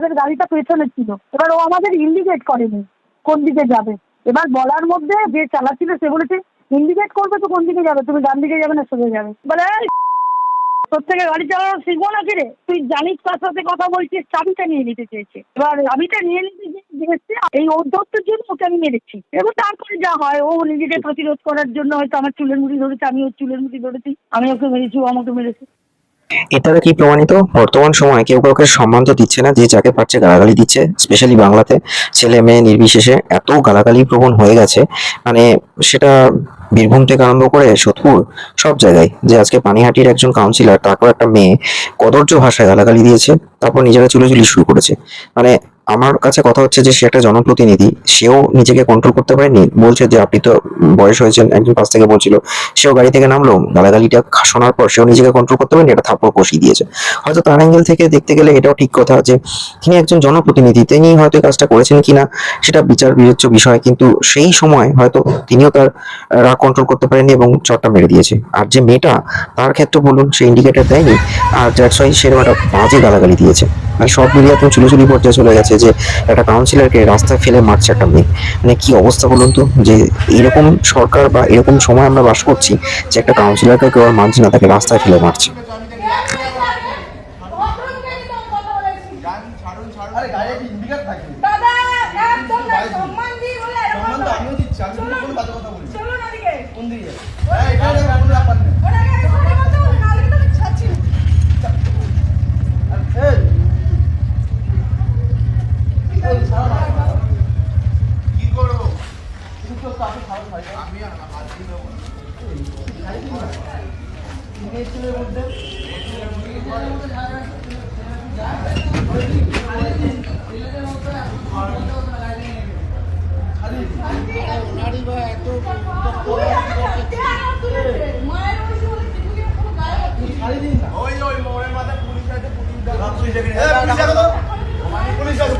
আমাদের গাড়িটা পেছনে ছিল। এবার ও আমাদের ইন্ডিকেট করেনি কোন দিকে যাবে। এবার বলার মধ্যে যে চালাচ্ছিল সে বলেছে ইন্ডিকেট করবে তো কোন দিকে যাবে? তুমি ডান দিকে যাবে না সোজা যাবে? বলে তোর থেকে গাড়ি চালানো শিখব না কি রে? তুই জানিস কার সাথে কথা বলছিস, চাবিটা নিয়ে নিতে চেয়েছে। এবার চাবিটা নিয়ে নিতে এসছে এই অধ্যত্বের জন্য ওকে আমি মেরেছি এবং তারপরে যা হয়, ও নিজেকে প্রতিরোধ করার জন্য হয়তো আমার চুলের মুড়ি ধরেছে আমি ওর চুলের মুড়ি ধরেছি, আমি ওকে মেরেছি, ও আমাকে মেরেছে। এর কি প্রমাণিত? বর্তমান সময়ে কেউ কাউকে সম্মান তো দিচ্ছে না, যে যাকে পারছে গালাগালি দিচ্ছে স্পেশালি বাংলাতে। ছেলে মেয়ে নির্বিশেষে এত গালাগালি প্রবণ হয়ে গেছে মানে সেটা বীরভূম থেকে আরম্ভ করে সোদপুর, সব জায়গায়, যে আজকে পানিহাটির একজন কাউন্সিলর তারপর একটা মেয়ে কদর্য ভাষায় গালাগালি দিয়েছে, তারপর নিজেরা চুলোচুলি শুরু করেছে। মানে আমার কাছে কথা হচ্ছে যে, সে একটা জনপ্রতিনিধি, সেও নিজেকে কন্ট্রোল করতে পারেনি। বলছে যে, আপনি তো বয়স হয়েছেন, একজন পাশ থেকে বলছিল, সেও গাড়ি থেকে নামলো, গালাগালিটা শোনার পর সেও নিজেকে কন্ট্রোল করতে পারেনি এটা থাপ্পড় কষিয়ে দিয়েছে। হয়তো তার অ্যাঙ্গেল থেকে দেখতে গেলে এটাও ঠিক কথা যে, তিনি একজন জনপ্রতিনিধি, তিনি হয়তো কাজটা করেছেন কিনা, সেটা বিচার বিবেচ্য বিষয়, কিন্তু সেই সময় হয়তো তিনিও তার রাগ কন্ট্রোল করতে পারেননি এবং চটটা মেরে দিয়েছে। আর যে মেয়েটা, তার ক্ষেত্রে বলুন, সে ইন্ডিকেটর দেয়নি, আর দ্যাটস ওয়াই সেরকম একটা বাজে গালাগালি দিয়েছে। মানে সব মিলিয়ে একদম চুলোচুলি পর্যায়ে চলে গেছে যে একটা কাউন্সিলরকে রাস্তায় ফেলে মারছে একটা মেয়ে। মানে কি অবস্থা বলুন তো? যে এরকম সরকার বা এরকম সময় আমরা বাস করছি যে একটা কাউন্সিলরকে কেউ আর মানছে না তাকে রাস্তায় ফেলে মারছে। গান ছাড়ুন ছাড়ুন আরে গাড়ি একটা ইন্ডিকেট থাকে দাদা একদম না, সম্মান দিয়ে বলে সম্মান তো আমিও দিচ্ছি আমি চলুন, কোনো কথা বলি চলুন এদিকে। কোন দিকে ব্যাপার। নেই ওনাকে এখানে কথা বলুন, নাহলে কিন্তু আমি ছাড়ছি না। আর এই এই ছাড়া না। কি করব তুমি তো কাউকে খারাপ হয় না। আমি আর হাত দিয়ে দেবো মেয়ে ছেলের মধ্যে দেখ, তুলেছে। মায়ের বয়সী বলে কিছুকে কোনো গায়ে হাত দিইনি। ছাড়ি দিন না ওই ওই মোড়ের মাথায় পুলিশ আছে পুলিশ। পুলিশ ডেকে নিয়ে- এই, পুলিশ ডাকো তো। ওখানে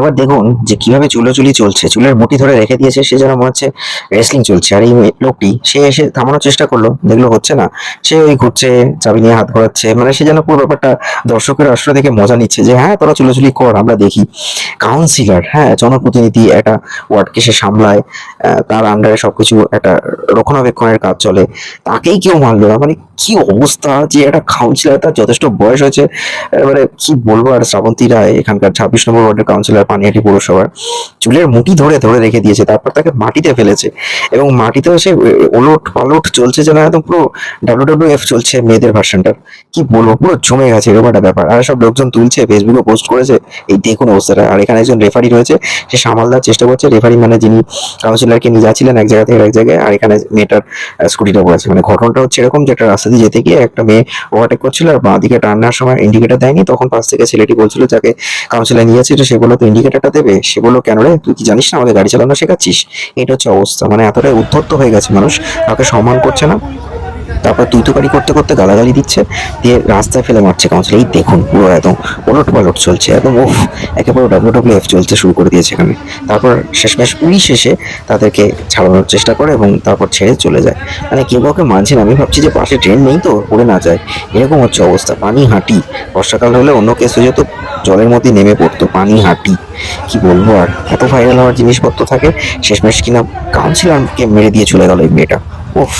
একবার দেখুন যে কীভাবে চুলোচুলি চলছে। চুলের মুঠি ধরে রেখে দিয়েছে, সে যেন মনে হচ্ছে রেসলিং চলছে। আর এই লোকটি, সে এসে থামানোর চেষ্টা করল, দেখল হচ্ছে না। সে ওই ঘুরছে, চাবি নিয়ে হাত ঘোরাচ্ছে মানে সে যেন পুরো ব্যাপারটা দর্শকের আশ্রয় দেখে মজা নিচ্ছে যে হ্যাঁ তোরা চুলোচুলি কর, আমরা দেখি। কাউন্সিলর হ্যাঁ জনপ্রতিনিধি একটা ওয়ার্ডকে সে সামলায় তার আন্ডারে সবকিছু একটা রক্ষণাবেক্ষণের কাজ চলে। তাকেই কেউ মানলো না মানে কি অবস্থা যে একটা কাউন্সিলর তার যথেষ্ট বয়স হয়েছে। এবারে কি বলব আর শ্রাবন্তী রায়, এখানকার ছাব্বিশ নম্বর ওয়ার্ডের কাউন্সিলর পানিহাটি পৌরসভার। চুলের মুঠি ধরে ধরে রেখে দিয়েছে, তারপর তাকে মাটিতে ফেলেছে। এবং মাটিতেও সে ওলট পালট চলছে যেন একদম পুরো ডাব্লিউ এফ চলছে মেয়েদের ভার্সনটার কি বলব, পুরো জমে গেছে এরকম একটা ব্যাপার। আর সব লোকজন তুলছে ফেসবুকে পোস্ট করেছে, এই দেখুন অবস্থাটা। আর এখানে একজন রেফারি রয়েছে, সে সামাল দেওয়ার চেষ্টা করছে। রেফারি মানে যিনি কাউন্সিলরকে নিয়ে যাচ্ছিলেন এক জায়গা থেকে এক জায়গায়, আর এখানে মেয়েটার স্কুটিটা পড়েছে। মানে ঘটনাটা হচ্ছে এরকম যে একটা রাস্তা দিয়ে যেতে গিয়ে একটা মেয়ে ওভারটেক করছিল, আর বাঁ দিকে নেওয়ার সময় ইন্ডিকেটার দেয়নি। তখন পাশ থেকে ছেলেটি বলছিল, যাকে কাউন্সিলর নিয়ে যাচ্ছিল সে বলল, তো ইন্ডিকেটারটা দেবে, সে বলল, কেন রে? তুই কি জানিস না আমাদের গাড়ি চালানো শেখাচ্ছিস? এটা হচ্ছে অবস্থা। মানে এতটাই উদ্ধত্ত হয়ে গেছে মানুষ। কাউকে সম্মান করছে না। তারপর তুই তুকারি করতে করতে গালাগালি দিচ্ছে, দিয়ে রাস্তায় ফেলে মারছে কাউন্সিল এই দেখুন, পুরো একদম ওলট পালট চলছে, একদম ওফ একেবারে ডাব্লিউ ডাব্লিউ এফ চলতে শুরু করে দিয়েছে এখানে। তারপর শেষমেশ উড়ি শেষে তাদেরকে ছাড়ানোর চেষ্টা করে এবং তারপর ছেড়ে চলে যায়। মানে কেউ কাউকে মানছে না, আমি ভাবছি যে পাশে ট্রেন নেই তো, পড়ে না যায়। এরকম হচ্ছে অবস্থা, পানি হাঁটি। বর্ষাকাল হলে অন্য কেস হয়ে যেত, জলের মধ্যে নেমে পড়তো, পানি হাঁটি। কি বলব আর, এত ভাইরাল হওয়ার জিনিসপত্র থাকে, শেষমেশ কিনা কাউন্সিলরকে মেরে দিয়ে চলে গেল এই মেয়েটা। উফ।